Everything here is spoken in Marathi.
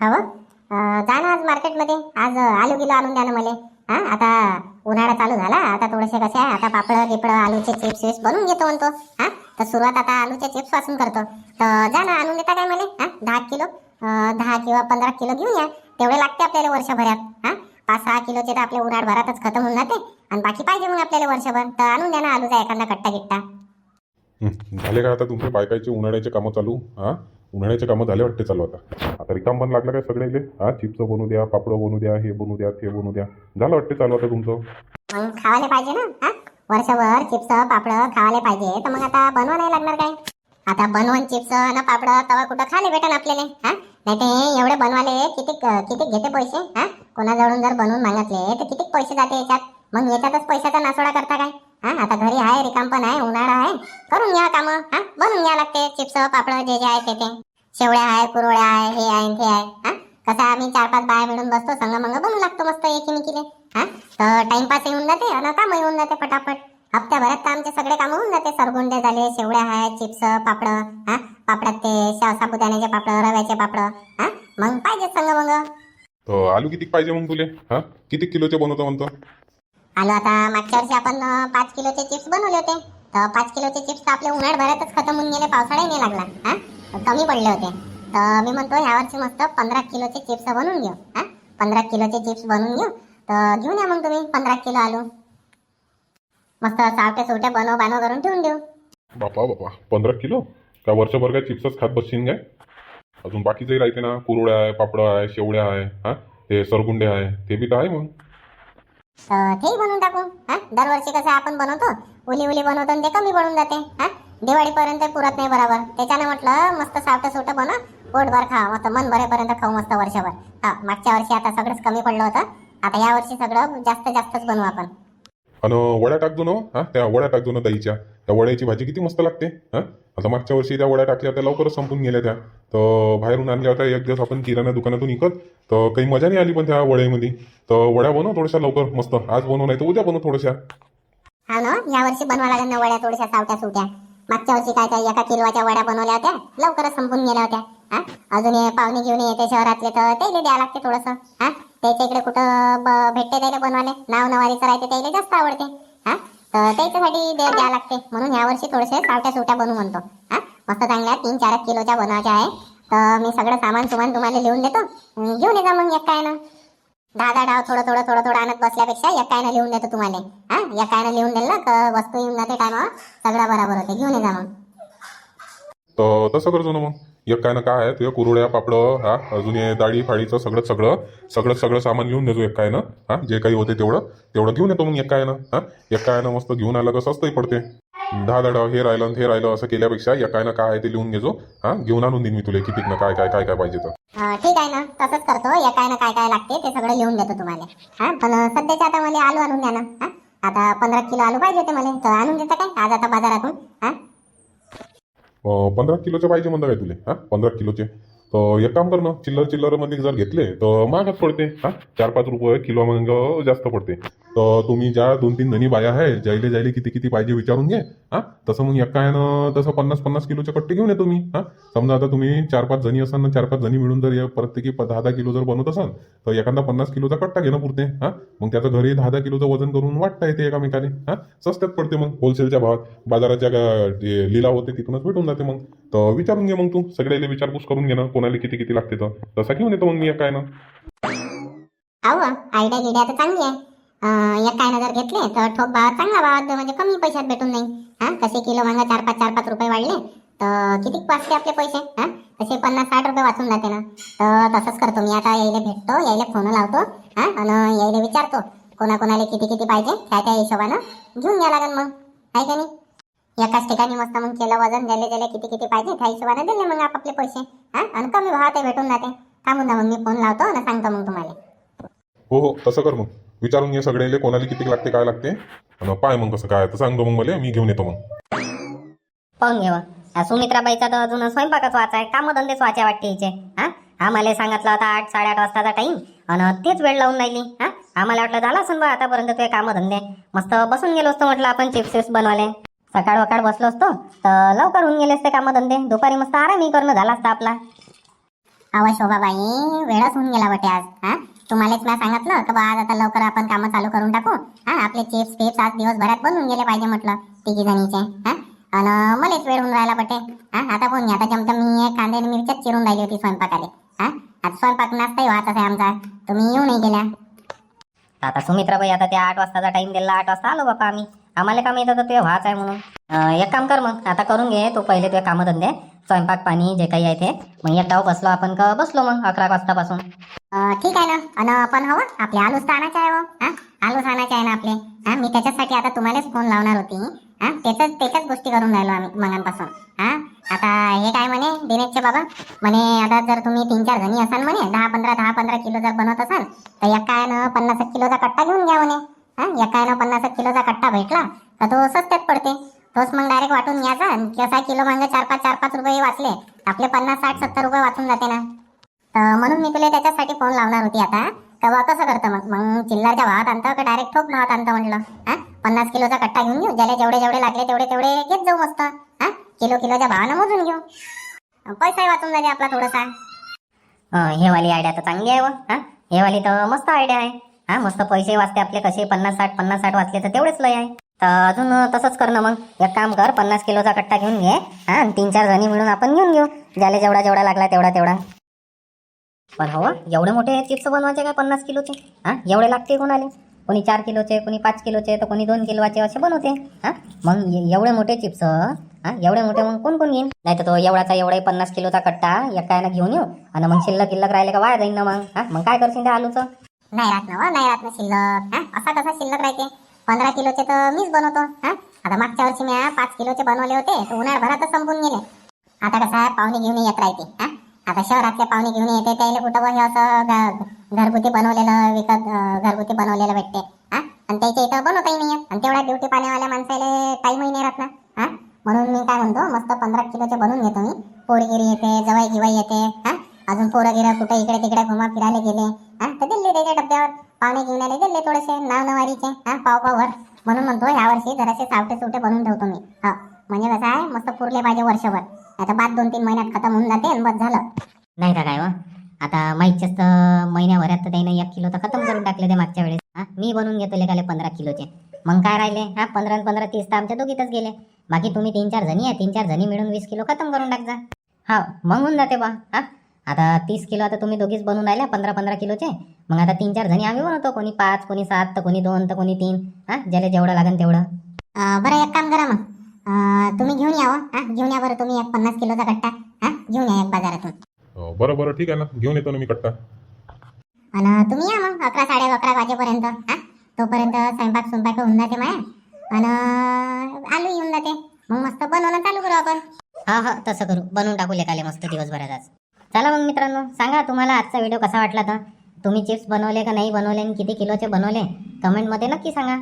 हवं जा ना आज मार्केटमध्ये. आज आलू किलो आणून द्या ना मला. हा आता उन्हाळा चालू झाला. आता थोडेसे कसे आहे आता पापड गिपड आलूचे चिप्स विप्स बनवून घेतो म्हणतो. हा तर सुरुवात आता आलूच्या चिप्सपासून करतो. तर जा ना आणून देता काय मला? हा दहा किलो. दहा किंवा पंधरा किलो घेऊन या. तेवढे लागते आपल्याला वर्षभरात. हा पाच सहा किलोचे तर आपल्या उन्हाळभरातच खतम होऊन जाते. आणि बाकी पाहिजे मग आपल्याला वर्षभर. तर आणून द्या ना आलूचा एखादा कट्टा गिट्टा झाले का आता तुमचे बायकाचे उन्हाळ्याचे कामं चालू? हा? उन्हाळ्याच्या कामात आले वाटते चालू आता. आता रिकाम पण लागलं काय सगळे हा चिप्स बनवू द्या पापड बनवू द्या हे बनवू द्या ते बनवू द्या. झालं वाटते चालू आता तुमचं? मग खावायला पाहिजे ना हा? वर्षभर चिप्स पापड खावायला पाहिजे तर मग आता बनवा नाही लागणार काय? आता बनवून चिप्स ना पापड तवा कुठं खाले भेटन आपल्याला हा? नाही ते एवढे बनवाले किती किती घेते पैसे हा? कोणाजवळून जर बनवून मागितले तर किती पैसे जाते याच्यात? मग याच्यातच पैशाचा नासोडा करता काय? हा? आता घरी आहे रिकाम पण आहे उन्हाळा आहे करून घ्या कामं हा? बनवून घ्या लागते चिप्स पापड जे जे आहे ते. शेवळ्या आहे कुरवड्या आहे हे आहे ते आहे. हा? कसं आम्ही चार पाच बाया मिळून बसतो संग मंग बनवू लागतो मस्त एकीमेकीले. हा? तर टाइमपास येऊन जाते आणि काम येऊन जाते फटाफट हप्त्याभरात तर आमचे सगळे कामं होऊन जाते सरगुंडे झाले शेवळ्या आहे चिप्स पापड हा? पापडात ते साबुदाण्याचे पापड रव्याचे पापड हा? मग पाहिजे संग मग तर आलू किती पाहिजे मग तुले? हा? किती किलोचे बनवतो म्हणतो? आलो आता मागच्या वर्षी आपण अं, पाच किलोचे चिप्स बनवले होते. तर पाच किलोचे चिप्स तर आपले उन्हाळभरातच खतम होऊन गेले पावसाळाही नाही लागला हा? कमी पडले होते. तर मी म्हणतो ह्या वर्षी मस्त पंधरा किलोचे चिप्स बनवून घेऊ. हा? पंधरा किलोचे चिप्स बनवून घेऊ? तर घेऊन या मग तुम्ही पंधरा किलो आलू. मस्त सावटे सुवटे बनव बानव करून ठेवून देऊ. बापा बापा. पंधरा किलो? का वर्षभर काय चिप्सच खात बसशील काय? अजून बाकीचंही राहते ना कुरवड्या आहे पापड आहे शेवड्या आहे हा? ते सरगुंडे आहे ते बी तर आहे मग. तर तेही बनवून टाकू हा? दरवर्षी कसं आपण बनवतो उली उली बनवतो आणि ते कमी पडून जाते हा? दिवाळीपर्यंत पुरत नाही बरोबर. त्याच्यानं म्हटलं मस्त सावटं सुवटं बनव पोटभर खा मस्त मन भरेपर्यंत खाऊ मस्त वर्षभर. हा मागच्या वर्षी आता सगळंच कमी पडलं होतं. आता या वर्षी सगळं जास्त जास्तच बनवू आपण. आणि वड्या टाकतो ना हा त्या वड्या टाकतो ना दहीच्या. त्या वड्याची भाजी किती मस्त लागते हा. आता मागच्या वर्षी त्या वड्या टाकल्या त्या लवकरच संपून गेल्या त्या. तर बाहेरून आणल्या होत्या एक दिवस आपण किराणा दुकानातून विकत. तर काही मजा नाही आली पण त्या वड्यामध्ये. तर वड्या बनव थोड्याशा लवकर मस्त. आज बनव नाही तर उद्या बनव थोड्याशा. हा ना या वर्षी बनवा लागेल ना वड्या थोड्याशा सावट्या सुट्या. मागच्या वर्षी काय काय एका किलोच्या वड्या बनवल्या होत्या? लवकरच संपून गेल्या होत्या. हा? अजून हे पाहुणे घेऊन येते शहरातले तर त्याला द्यावं लागते थोडंसं. हा? त्याच्या इकडे कुठं भेटते त्याला बनवाले नाव नवारीचं राहते त्याला जास्त आवडते. हा? तर त्याच्यासाठी द्या द्यावं लागते. म्हणून या वर्षी थोडेसे सावट्या सुट्या बनवू म्हणतो. हा? मस्त चांगल्या तीन चार किलोच्या बनवायच्या आहे. तर मी सगळं सामान सुमान तुम्हाला लिहून देतो. घेऊन येजा मग एक काय ना दहा दहा डाव थोडं थोडं थोडं थोडं आणत बसल्यापेक्षा एकायनं लिहून देतो तुम्हाला हा? एकायनं लिहून देईल ना का वस्तू येऊन जाते टायमावर सगळं बरोबर होते घेऊन ये जा मग. तर तसं करतो ना मग. एक काय ना काय आहे ते कुरुड्या पापडं हा? अजून हे डाळी फाळीचं सगळं सगळं सगळं सगळं सामान घेऊन देतो एक काय ना हा? जे काही होते तेवढं तेवढं घेऊन येतो मग एक काय ना हा? एक काय ना मस्त घेऊन आलं का स्वस्तही पडते. दहा दहा हे राहिलं हे राहिलं असं केल्यापेक्षा एक काय ना काय आहे ते लिहून घेजो. हा घेऊन आणून देईन मी तुला किती ना काय काय काय काय पाहिजे तर. ठीक आहे ना. तसंच करतो. या काय ना काय काय लागते ते सगळं लिहून देतो तुम्हाला. हा पण सध्याच्या आता मला आलू आणून द्या ना. हा आता पंधरा किलो आलू पाहिजे होते मला. तर आणून देता काय? आज आता बाजारातून. हा? पंधरा किलोचे पाहिजे म्हणता काय तुले? हा पंधरा किलोचे. तर एक काम कर ना चिल्लर चिल्लरमध्ये जर घेतले तर महागच पडते हा चार पाच रुपये किलो मग जास्त पडते. तर तुम्ही ज्या दोन तीन जणी बाया आहे जायले जायले किती किती पाहिजे विचारून घे हा? तसं मग एकानं तसं पन्नास पन्नास किलोचे कट्टे घेऊन येतो तुम्ही. हा? समजा आता तुम्ही चार पाच जणी असाल ना चार पाच जणी मिळून जर या प्रत्येकी दहा दहा किलो जर बनवत असाल तर एखादा पन्नास किलोचा कट्टा घेणं पुरते. हा? मग त्याचं घरी दहा दहा किलोचं वजन करून वाटता येते एकामेकाने हा? स्वस्तात पडते मग होलसेलच्या भावात. बाजाराच्या गा- लिलाव होते तिथूनच भेटून जाते मग. तर विचारून घे मग तू. सगळ्याला विचारपूस करून घे ना कोणाला किती किती लागते तर. तसा घेऊन येतो मग मी काय ना आयडिया तर चांगली आहे. अं, एक काय जर घेतले तर ठोक भाव चांगला भावात म्हणजे कमी पैशात भेटून नाही हा कसे किलो मागा चार पाच चार पाच रुपये वाढले तर किती वाचते आपले पैसे? हा तसे पन्नास साठ रुपये वाचून जाते ना. तर तसंच करतो मी. आता यायला भेटतो यायला फोन लावतो हा आणि यायला विचारतो कोणाकोणाला किती किती पाहिजे त्या त्या हिशोबानं घेऊन घ्या लागेल मग. आहे का नाही? एकाच ठिकाणी मस्त मग केलं वजन दिले दिले किती किती पाहिजे त्या हिशोबाने दिले मग आपापले पैसे हा आणि कमी भावात भेटून जाते. थांबून मग मी फोन लावतो आणि सांगतो मग तुम्हाला. हो हो तसं कर मग. विचारून घे सगळ्याला कोणाला किती लागते काय लागते. आणि पाय मग कसं काय तर सांगतो मग मला मी घेऊन येतो मग. पाहून घेवा या सुमित्राबाईचा तर अजून स्वयंपाकच वाचा आहे. कामधंदेच वाचा वाटते हिचे. हा? आम्हाला सांगितलं होता आठ साडेआठ वाजताचा टाइम आणि तेच वेळ लावून राहिली. हा? आम्हाला वाटलं झाला असं बा आतापर्यंत तुझे कामधंदे. मस्त बसून गेलो असतो म्हटलं आपण चिप्स चिप्स बनवाले सकाळ वकाळ बसलो असतो तर लवकर होऊन गेले असते कामधंदे. दुपारी मस्त आरामही करणं झाला असता आपला. अहो शोभाबाई वेळच होऊन गेला बटे आज. हा? तुम्हालाच मी सांगितलं की बा आज आता लवकर आपण कामं चालू करून टाकू. हा आपले चिप्स पेप्स आज दिवसभरात बनवून गेले पाहिजे म्हटलं तिघी जणीचे हा? आणि मलाच वेळ होऊन राहिला बटे. हा आता कोण आता जमतं मी कांदे आणि मिरच्यात चिरून राहिली होती स्वयंपाकाले. हा? आता स्वयंपाक नाश्ताही व्हायचाच आहे आमचा. तुम्ही येऊ नाही गेल्या. आता सुमित्राबाई आता त्या आठ वाजताचा टाइम दिला आठ वाजता आलो बापा आम्ही. आम्हाला काम येतं तर ते व्हाच आहे म्हणून. एक काम कर मग आता करून घे तू पहिले तुझे कामधंदे स्वयंपाक पाणी जे काही आहे ते. मग एक डाव बसलो आपण का बसलो मग अकरा वाजतापासून. ठीक आहे ना. अन पण हो, हवं आपले आलूच तर आणायचे आहे हो. हा. आलूच आणायचे आहे ना आपले. हा? मी त्याच्यासाठी आता तुम्हालाच फोन लावणार होती. हा? त्याच्याच त्याच्याच गोष्टी करून राहिलो आम्ही मगांपासून हा? आता हे काय म्हणे दिनेशचे बाबा? म्हणे आता जर तुम्ही तीन चार जणी असाल म्हणे दहा पंधरा दहा पंधरा किलो जर बनवत असाल तर एकानं पन्नास एक किलोचा कट्टा घेऊन घ्या म्हणे. हा? एकानं पन्नास एक किलोचा कट्टा भेटला तर तो स्वस्तात पडते. तोच मग डायरेक्ट वाटून घ्यायचा कसा किलो मागे चार पाच चार पाच रुपये वाचले आपले पन्नास साठ सत्तर रुपये वाचून जाते ना. म्हणून मी तुला त्याच्यासाठी फोन लावणार होती आता. तेव्हा कसं करतं मग? मग चिल्लरच्या भावात आणतं का डायरेक्ट ठोक भावात आणतं म्हटलं? पन्नास किलोचा कट्टा घेऊन घेऊ ज्याला जेवढे जेवढे लागले तेवढे तेवढे घेत जाऊ मस्त. हा? किलो किलोच्या भावानं मोजून घेऊ. पैसाही वाचून जाते आपला थोडासा. हे वाली आयडिया तर चांगली आहे हो. व हे? वाली तर मस्त आयडिया आहे. हा मस्त पैसे वाचते आपले. कसे पन्नास साठ पन्नास साठ वाचले तर तेवढेच लय आहे. तर अजून तसंच कर ना मग. एक काम कर पन्नास किलोचा कट्टा घेऊन घे. हा तीन चार जणी मिळून आपण घेऊन घेऊ. ज्याला जेवढा जेवढा लागला तेवढा तेवढा. पण हो एवढे मोठे चिप्स बनवायचे काय पन्नास किलोचे? हां एवढे लागते कोणाले? कोणी चार किलोचे कोणी पाच किलोचे तर कोणी दोन किलोचे असे बनवते हा? मग एवढे मोठे चिप्स हां? एवढे मोठे मग कोण कोण घेईन? नाही तर तो एवढाचा एवढा पन्नास किलोचा कट्टा एकानं घेऊन येऊ आणि मग शिल्लक किल्लक राहिले का वाया जाईन ना मग हां? मग काय करशील त्या आलूचं? नाही राहत ना हो, नाही राहत ना शिल्लक हां? असा कसा शिल्लक राहते. पंधरा किलोचे तर मीच बनवतो हां? आता मागच्या वर्षी मी पाच किलोचे बनवले होते तर उन्हाळभरातच संपून गेले. आता कसं पाहुणे घेऊन येत राहते हां? आता शहरातले पाहुणे घेऊन येते त्याला कुठं बघ असं घरगुती बनवलेलं विकत घरगुती बनवलेलं भेटते हा? आणि त्याच्या इथं बनवताही नाही आणि तेवढ्या ड्युटी पाण्यावाल्या माणसाला टाईमही नाही राहत ना हा? म्हणून मी काय म्हणतो मस्त पंधरा किलोचे बनवून घेतो मी. पोरगिरी येते जवाई गिवाई येते हा? अजून पोरं गिरं कुठे इकडे तिकडे घुमा फिरायला गेले हा? तर दिले त्याच्या डब्यावर पाहुणे घेऊन आले दिले थोडेसे नाव नवारीचे हा? पाव पावभर म्हणून म्हणतो यावर्षी जरासे सावटे सुवटे बनवून ठेवतो मी. हा. म्हणजे कसं आहे मस्त पुरले पाहिजे वर्षभर. आता बाद दोन तीन महिन्यात खतम होऊन जाते आणि बस झालं. नाही का काय व? आता माहीतच्याच तर महिन्याभरात तर त्यानं एक किलो तर खतम करून टाकले ते मागच्या वेळेस. हा मी बनवून घेतो लेखाले पंधरा किलोचे. मग काय राहिले? हा पंधरा पंधरा तीस तर आमच्या दोघीतच गेले. बाकी तुम्ही तीन चार जणी आहे तीन चार जणी मिळून वीस किलो खतम करून टाक जा हा मग होऊन जाते बा. हा आता तीस किलो आता तुम्ही दोघीच बनवून राहिल्या पंधरा पंधरा किलोचे. मग आता तीन चार जणी आम्ही बनवतो कोणी पाच कोणी सात तर कोणी दोन तर कोणी तीन. हा ज्याला जेवढं लागेल तेवढं. बरं एक काम करा मग. तुम्ही घेऊन या हो. हा घेऊन या बरं तुम्ही एक पन्नास किलोचा कट्टा. हा घेऊन या एक बाजारातून. अं, बरं बरं ठीक आहे ना. घेऊन येतो ना मी कट्टा. आणि तुम्ही या मग अकरा साडे अकरा वाजेपर्यंत. हा तोपर्यंत स्वयंपाक स्वयंपाक होऊन जाते माया. आणि आलू येऊन जाते. मग मस्त बनवणं चालू करू आपण. हा हा तसं करू. बनवून टाकू लेखाले मस्त दिवसभरात आज. चला मग मित्रांनो सांगा तुम्हाला आजचा व्हिडिओ कसा वाटला तर. तुम्ही चिप्स बनवले का नाही बनवले आणि किती किलोचे बनवले? कमेंटमध्ये नक्की सांगा.